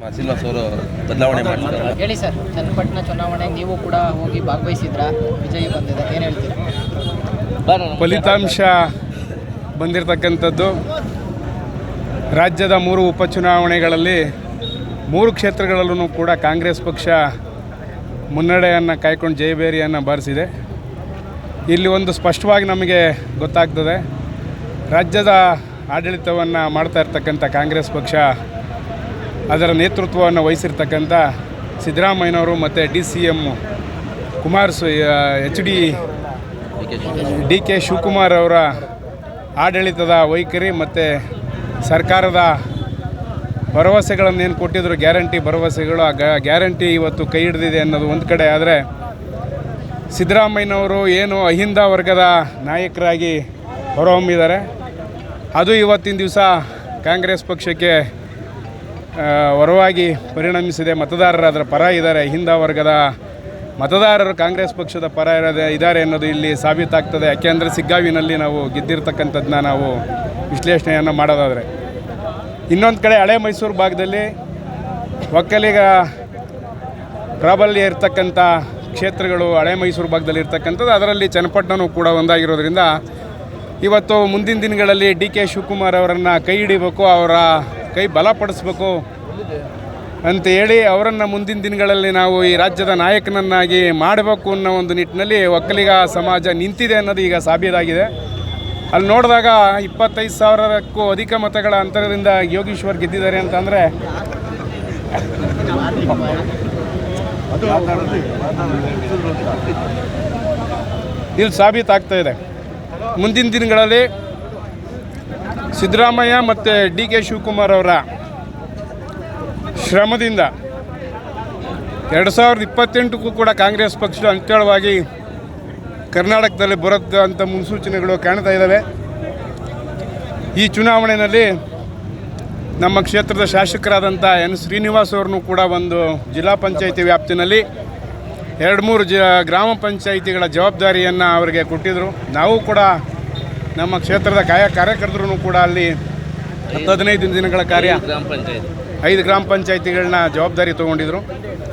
ಶ್ರೀನಿವಾಸ್ ಅವರು ಬದಲಾವಣೆ ಮಾಡ್ತಾರೆ ಹೇಳಿ ಸರ್ ಚನ್ನಪಟ್ಟಣ ಚುನಾವಣೆಗೆ ನೀವು ಕೂಡ ಹೋಗಿ ಭಾಗವಹಿಸಿದ್ರ? ವಿಜಯ ಬಂದಿದೆ ಏನು ಹೇಳ್ತೀರಾ? ಫಲಿತಾಂಶ ಬಂದಿರತಕ್ಕಂಥದ್ದು ರಾಜ್ಯದ ಮೂರು ಉಪಚುನಾವಣೆಗಳಲ್ಲಿ ಮೂರು ಕ್ಷೇತ್ರಗಳಲ್ಲೂ ಕೂಡ ಕಾಂಗ್ರೆಸ್ ಪಕ್ಷ ಮುನ್ನಡೆಯನ್ನು ಕಾಯ್ಕೊಂಡು ಜಯಭೇರಿಯನ್ನು ಬಾರಿಸಿದೆ. ಇಲ್ಲಿ ಒಂದು ಸ್ಪಷ್ಟವಾಗಿ ನಮಗೆ ಗೊತ್ತಾಗ್ತದೆ ರಾಜ್ಯದ ಆಡಳಿತವನ್ನು ಮಾಡ್ತಾ ಇರ್ತಕ್ಕಂಥ ಕಾಂಗ್ರೆಸ್ ಪಕ್ಷ ಅದರ ನೇತೃತ್ವವನ್ನು ವಹಿಸಿರ್ತಕ್ಕಂಥ ಸಿದ್ದರಾಮಯ್ಯನವರು ಮತ್ತು D C M Kumar H D D K Shivakumar ಅವರ ಆಡಳಿತದ ವೈಖರಿ ಮತ್ತು ಸರ್ಕಾರದ ಭರವಸೆಗಳನ್ನು ಏನು ಕೊಟ್ಟಿದ್ರು, ಗ್ಯಾರಂಟಿ ಭರವಸೆಗಳು, ಆ ಗ್ಯಾರಂಟಿ ಇವತ್ತು ಕೈ ಹಿಡಿದಿದೆ ಅನ್ನೋದು ಒಂದು ಕಡೆ. ಆದರೆ ಸಿದ್ದರಾಮಯ್ಯನವರು ಏನು ಅಹಿಂದ ವರ್ಗದ ನಾಯಕರಾಗಿ ಹೊರಹೊಮ್ಮಿದ್ದಾರೆ. ಅದು ಇವತ್ತಿನ ದಿವಸ ಕಾಂಗ್ರೆಸ್ ಪಕ್ಷಕ್ಕೆ ಆ, ಹೊರವಾಗಿ ಪರಿಣಮಿಸಿದೆ ಮತದಾರರು ಅದರ ಪರ ಇದ್ದಾರೆ. ಹಿಂದ ವರ್ಗದ ಮತದಾರರು ಕಾಂಗ್ರೆಸ್ ಪಕ್ಷದ ಪರ ಇರೋದೆ ಇದ್ದಾರೆ ಅನ್ನೋದು ಇಲ್ಲಿ ಸಾಬೀತಾಗ್ತದೆ. ಯಾಕೆಂದರೆ ಸಿಗ್ಗಾವಿನಲ್ಲಿ ನಾವು ಗೆದ್ದಿರ್ತಕ್ಕಂಥದ್ದನ್ನ ನಾವು ವಿಶ್ಲೇಷಣೆಯನ್ನು ಮಾಡೋದಾದರೆ. ಇನ್ನೊಂದು ಕಡೆ ಹಳೆ ಮೈಸೂರು ಭಾಗದಲ್ಲಿ ಒಕ್ಕಲಿಗ ಪ್ರಾಬಲ್ಯ ಇರ್ತಕ್ಕಂಥ ಕ್ಷೇತ್ರಗಳು ಹಳೆ ಮೈಸೂರು ಭಾಗದಲ್ಲಿ ಇರ್ತಕ್ಕಂಥದ್ದು ಅದರಲ್ಲಿ ಚನ್ನಪಟ್ಟಣನೂ ಕೂಡ ಒಂದಾಗಿರೋದ್ರಿಂದ ಇವತ್ತು ಮುಂದಿನ ದಿನಗಳಲ್ಲಿ ಡಿ ಕೆ ಶಿವಕುಮಾರ್ ಅವರನ್ನು ಕೈ ಹಿಡಿಬೇಕು ಅವರ ಕೈ ಬಲಪಡಿಸ್ಬೇಕು ಅಂತ ಹೇಳಿ ಅವರನ್ನು ಮುಂದಿನ ದಿನಗಳಲ್ಲಿ ನಾವು ಈ ರಾಜ್ಯದ ನಾಯಕನನ್ನಾಗಿ ಮಾಡಬೇಕು ಅನ್ನೋ ಒಂದು ನಿಟ್ಟಿನಲ್ಲಿ ಒಕ್ಕಲಿಗ ಸಮಾಜ ನಿಂತಿದೆ ಅನ್ನೋದು ಈಗ ಸಾಬೀತಾಗಿದೆ. ಅಲ್ಲಿ ನೋಡಿದಾಗ ಇಪ್ಪತ್ತೈದು ಸಾವಿರಕ್ಕೂ ಅಧಿಕ ಮತಗಳ ಅಂತರದಿಂದ ಯೋಗೀಶ್ವರ್ ಗೆದ್ದಿದ್ದಾರೆ ಅಂತಂದರೆ ಇಲ್ಲಿ ಸಾಬೀತಾಗ್ತಾ ಇದೆ. ಮುಂದಿನ ದಿನಗಳಲ್ಲಿ ಸಿದ್ದರಾಮಯ್ಯ ಮತ್ತು ಡಿ ಕೆ ಶಿವಕುಮಾರ್ ಅವರ ಶ್ರಮದಿಂದ ಎರಡು ಸಾವಿರದ ಇಪ್ಪತ್ತೆಂಟಕ್ಕೂ ಕೂಡ ಕಾಂಗ್ರೆಸ್ ಪಕ್ಷ ಅಂತೇಳವಾಗಿ ಕರ್ನಾಟಕದಲ್ಲಿ ಅಂತ ಮುನ್ಸೂಚನೆಗಳು ಕಾಣ್ತಾ ಇದ್ದಾವೆ. ಈ ಚುನಾವಣೆಯಲ್ಲಿ ನಮ್ಮ ಕ್ಷೇತ್ರದ ಶಾಸಕರಾದಂಥ ಎನ್ ಶ್ರೀನಿವಾಸ್ ಅವ್ರನ್ನೂ ಕೂಡ ಒಂದು ಜಿಲ್ಲಾ ಪಂಚಾಯಿತಿ ವ್ಯಾಪ್ತಿನಲ್ಲಿ ಎರಡು ಮೂರು ಜ ಗ್ರಾಮ ಪಂಚಾಯಿತಿಗಳ ಜವಾಬ್ದಾರಿಯನ್ನು ಅವರಿಗೆ ಕೊಟ್ಟಿದ್ದರು ನಾವು ಕೂಡ ನಮ್ಮ ಕ್ಷೇತ್ರದ ಕಾಯ ಕಾರ್ಯಕರ್ತರು ಕೂಡ ಅಲ್ಲಿ ಹತ್ತು ಹದಿನೈದು ದಿನಗಳ ಕಾರ್ಯ ಗ್ರಾಮ ಪಂಚಾಯತ್. ಐದು ಗ್ರಾಮ ಪಂಚಾಯಿತಿಗಳನ್ನ ಜವಾಬ್ದಾರಿ ತೊಗೊಂಡಿದ್ರು.